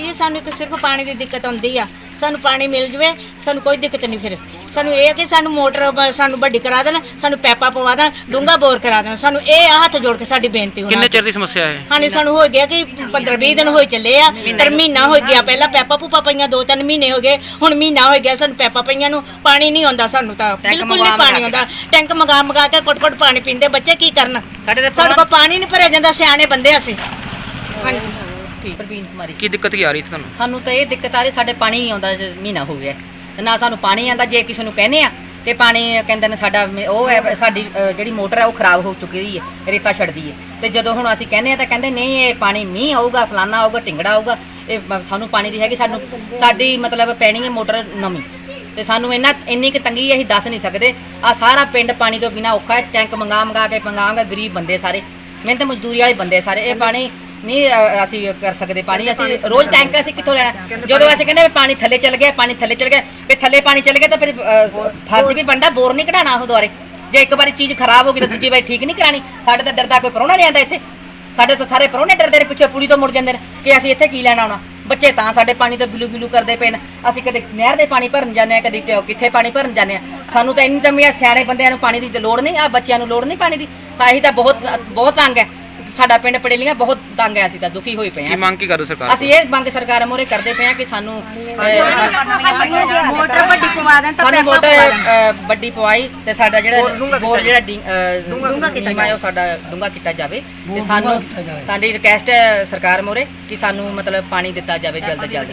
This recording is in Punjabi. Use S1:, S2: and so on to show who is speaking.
S1: ਜੀ ਸਾਨੂੰ ਇੱਕ ਸਿਰਫ ਪਾਣੀ ਦੀ ਦਿੱਕਤ ਆਉਂਦੀ ਆ। ਸਾਨੂੰ ਪਾਣੀ ਮਿਲ ਜਵੇ ਸਾਨੂੰ ਕੋਈ ਦਿੱਕਤ ਨਹੀਂ ਫਿਰ। ਸਾਨੂੰ ਇਹ ਆ ਕਿ ਸਾਨੂੰ ਮੋਟਰ ਬ- ਸਾਨੂੰ ਵੱਡੀ ਕਰਾ ਦੇਣ ਸਾਨੂੰ ਪੈਪਾ ਪਵਾ ਦੇਣ ਡੂੰਗਾ ਬੋਰ ਕਰਾ ਦੇਣ। ਸਾਨੂੰ ਇਹ ਆ ਹੱਥ ਜੋੜ ਕੇ ਸਾਡੀ ਬੇਨਤੀ
S2: ਕਿੰਨੇ
S1: ਹੋਣਾ
S2: ਚਿਰ ਦੀ ਸਮੱਸਿਆ ਹੈ?
S1: ਹਾਂਜੀ ਸਾਨੂੰ ਹੋ ਗਿਆ ਕਿ 15 20 ਦਿਨ ਹੋਏ ਚੱਲੇ ਆ। ਪਰ ਮਹੀਨਾ ਹੋ ਗਿਆ। ਪਹਿਲਾਂ ਪੈਪਾ ਪੂਪਾ ਪਈਆਂ ਦੋ ਤਿੰਨ ਮਹੀਨੇ ਹੋ ਗਏ। ਹੁਣ ਮਹੀਨਾ ਹੋ ਗਿਆ ਸਾਨੂੰ ਪੈਪਾ ਪਈਆਂ ਨੂੰ। ਪਾਣੀ ਨਹੀਂ ਆਉਂਦਾ ਸਾਨੂੰ ਤਾਂ। ਬਿਲਕੁਲ ਨਹੀਂ ਪਾਣੀ ਆਉਂਦਾ। ਟੈਂਕ ਮੰਗਾ ਮੰਗਾ ਕੇ ਕੁੱਟ ਕੁੱਟ ਪਾਣੀ ਪੀਂਦੇ। ਬੱਚੇ ਕੀ ਕਰਨ?
S3: ਸਾਡੇ
S1: ਕੋਲ ਪਾਣੀ ਨਹੀਂ ਭਰਿਆ ਜਾਂਦਾ। ਸਿਆਣੇ ਬੰਦੇ ਅਸੀਂ। ਹਾਂਜੀ।
S3: ਪ੍ਰਵੀਨ ਕੁਮਾਰੀ।
S2: ਕੀ ਦਿੱਕਤ ਕੀ ਆ ਰਹੀ ਸੀ ਤੁਹਾਨੂੰ?
S3: ਸਾਨੂੰ ਤਾਂ ਇਹ ਦਿੱਕਤ ਆ ਰਹੀ ਸਾਡੇ ਪਾਣੀ ਨਹੀਂ ਆਉਂਦਾ ਜ- ਮਹੀਨਾ ਹੋ ਗਿਆ। ਤੇ ਨਾ ਸਾਨੂੰ ਪਾਣੀ ਆਉਂਦਾ ਜੇ ਕਿਸੇ ਨੂੰ ਕਹਿੰਦੇ ਆ ਤੇ ਪਾਣੀ ਕਹਿੰਦੇ ਨੇ ਸਾਡਾ ਮ- ਉਹ ਹੈ ਸਾਡੀ ਅ, ਜਿਹੜੀ ਮੋਟਰ ਹੈ ਉਹ ਖਰਾਬ ਹੋ ਚੁੱਕੀ ਹੈ ਰੇਤਾ ਛੱਡਦੀ ਹੈ ਤੇ ਜਦੋਂ ਹੁਣ ਅਸੀਂ ਕਹਿੰਦੇ ਆ ਤਾਂ ਕਹਿੰਦੇ ਨਹੀਂ ਇਹ ਪਾਣੀ ਮੀਂਹ ਆਊਗਾ ਫਲਾਨਾ ਆਊਗਾ ਢਿੰਗੜਾ ਆਊਗਾ ਇਹ ਸਾਨੂੰ ਪਾਣੀ ਦੀ ਹੈਗੀ ਸਾਨੂੰ ਸਾਡੀ ਮਤਲਬ ਪੈਣੀ ਹੈ ਮੋਟਰ ਨਵੀਂ। ਤੇ ਸਾਨੂੰ ਇੰਨਾ ਇੰਨੀ ਕਿ ਤੰਗੀ ਅਸੀਂ ਦੱਸ ਨਹੀਂ ਸਕਦੇ। ਆ ਸਾਰਾ ਪਿੰਡ ਪਾਣੀ ਤੋਂ ਬਿਨਾ ਔਖਾ ਹੈ ਟੈਂਕ ਮੰਗਾ ਮੰਗਾ ਕੇ ਮੰਗਾਵਾਂਗੇ ਗਰੀਬ ਬੰਦੇ ਸਾਰੇ। ਮਿਹਨਤ ਮਜ਼ਦੂਰੀ ਵਾਲੇ ਬੰਦੇ ਸਾਰੇ ਇਹ ਪਾਣੀ ਨਹੀਂ ਅ, ਅਸੀਂ ਕਰ ਸਕਦੇ ਪਾਣੀ ਅਸੀਂ ਰੋਜ਼ ਟੈਂਕ ਅਸੀਂ ਕਿੱਥੋਂ ਲੈਣਾ? ਜਦੋਂ ਅਸੀਂ ਕਹਿੰਦੇ ਵੀ ਪਾਣੀ ਥੱਲੇ ਚੱਲ ਗਿਆ ਪਾਣੀ ਥੱਲੇ ਚੱਲ ਗਿਆ ਵੀ ਥੱਲੇ ਪਾਣੀ ਚੱਲ ਗਿਆ ਤਾਂ ਫਿਰ ਅ, ਫਰਜ਼ ਵੀ ਬਣਦਾ ਬੋਰ ਨਹੀਂ ਕਢਾਣਾ ਉਹ ਦੁਆਰੇ। ਜੇ ਇੱਕ ਵਾਰੀ ਚੀਜ਼ ਖਰਾਬ ਹੋ ਗਈ ਤਾਂ ਦੂਜੀ ਵਾਰੀ ਠੀਕ ਨਹੀਂ ਕਰਾਣੀ ਸਾਡੇ ਤਾਂ ਡਰਦਾ ਕੋਈ ਪਰੋਣਾ ਨਹੀਂ ਆਂਦਾ ਇੱਥੇ। ਸਾਡੇ ਤਾਂ ਸਾਰੇ ਪਰੋਣੇ ਡਰਦੇ ਨੇ ਪਿੱਛੇ ਪੁਲੀ ਤੋਂ ਮੁੜ ਜਾਂਦੇ ਨੇ ਕਿ ਅਸੀਂ ਇੱਥੇ ਕੀ ਲੈਣਾ ਆਉਣਾ? ਬੱਚੇ ਤਾਂ ਸਾਡੇ ਪਾਣੀ ਤੋਂ ਬਿਲੂ ਬਿਲੂ ਕਰਦੇ ਪਏ ਨੇ। ਅਸੀਂ ਕਦੇ ਨਹਿਰ ਦੇ ਪਾਣੀ ਭਰਨ ਜਾਂਦੇ ਆ ਕਦੇ ਟਿਓ- ਕਿੱਥੇ ਪਾਣੀ ਭਰਨ ਜਾਂਦੇ ਆ ਸਾਨੂੰ ਤਾਂ ਇੰਨੀ ਤਾਂ ਮੀਆਂ ਸਿਆਣੇ ਬੰਦਿਆਂ ਨੂੰ ਪਾਣੀ ਦੀ ਤਾਂ ਲੋੜ ਨਹੀਂ ਆ ਬੱਚਿਆਂ ਨੂੰ ਲੋੜ ਨਹੀਂ ਪਾਣੀ ਦੀ। ਸਾਹੀ ਤਾਂ ਬਹੁਤ ਬਹੁਤ ਤੰਗ ਹੈ। ਸਾਡਾ ਪਿੰਡ ਪੜੇਲੀਆਂ ਬਹੁਤ ਤੰਗ ਹੈ ਅਸੀਂ ਤਾਂ ਦੁਖੀ ਹੋਏ ਪਏ
S2: ਕੀ
S3: ਆ
S2: ਮੰਗ ਕੀ ਕਰੋ ਸਰਕਾਰ
S3: ਅਸੀਂ ਇਹ ਮੰਗ ਸਰਕਾਰ ਮੋਰੇ ਕਰਦੇ ਪਏ ਆ ਕਿ ਸਾਨੂੰ ਅਹ, ਸਾ-
S1: ਮੋਟਰ ਵੱਡੀ ਪਵਾ ਦੇਣ
S3: ਸਾਨੂੰ ਮੋਟਰ ਅਹ, ਵੱਡੀ ਪਵਾਈ ਤੇ ਸਾਡਾ ਜਿਹੜਾ ਬੋਰ ਜਿਹੜਾ ਡੂੰਗਾ ਕੀਤਾ ਜਾਵੇ ਉਹ ਸਾਡਾ ਡੂੰਗਾ ਕੀਤਾ ਜਾਵੇ ਤੇ ਸਾਨੂੰ ਸਾਡੀ ਰਿਕਵੈਸਟ ਹੈ ਸਰਕਾਰ ਮੋਰੇ ਕਿ ਸਾਨੂੰ ਮਤਲਬ ਪਾਣੀ ਦਿੱਤਾ ਜਾਵੇ ਜਲਦ ਤੋਂ ਜਲਦ।